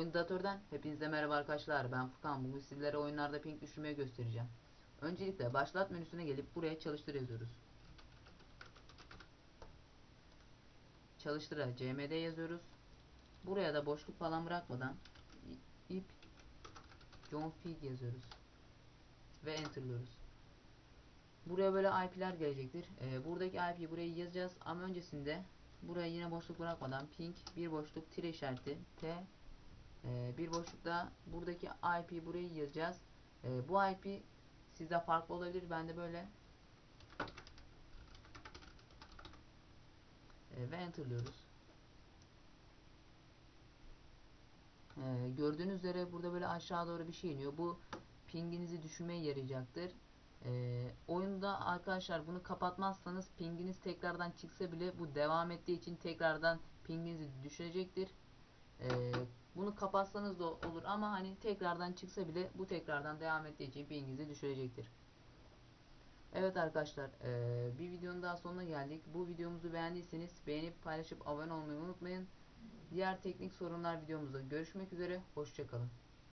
Oyun Datör'den hepinize merhaba arkadaşlar. Ben Furkan. Bugün sizlere oyunlarda ping düşürmeyi göstereceğim. Öncelikle başlat menüsüne gelip buraya çalıştır yazıyoruz. Çalıştıra cmd yazıyoruz. Buraya da boşluk falan bırakmadan ip John Feed yazıyoruz. Ve enterlıyoruz. Buraya böyle IP'ler gelecektir. Ee, buradaki IP'yi buraya yazacağız ama öncesinde buraya yine boşluk bırakmadan ping bir boşluk tire işareti t ee, bir boşlukta buradaki IP burayı yazacağız. Ee, bu IP sizde farklı olabilir. Bende böyle Ee, ve enterlıyoruz. Ee, gördüğünüz üzere burada böyle aşağı doğru bir şey iniyor. Bu pinginizi düşürmeye yarayacaktır. Ee, oyunda arkadaşlar bunu kapatmazsanız pinginiz tekrardan çıksa bile bu devam ettiği için tekrardan pinginizi düşürecektir. Ee, bunu kapatsanız da olur ama hani tekrardan çıksa bile bu tekrardan devam ettiği için pinginizi düşürecektir. Evet arkadaşlar bir videonun daha sonuna geldik. Bu videomuzu beğendiyseniz beğenip paylaşıp abone olmayı unutmayın. Diğer teknik sorunlar videomuzda görüşmek üzere. Hoşçakalın.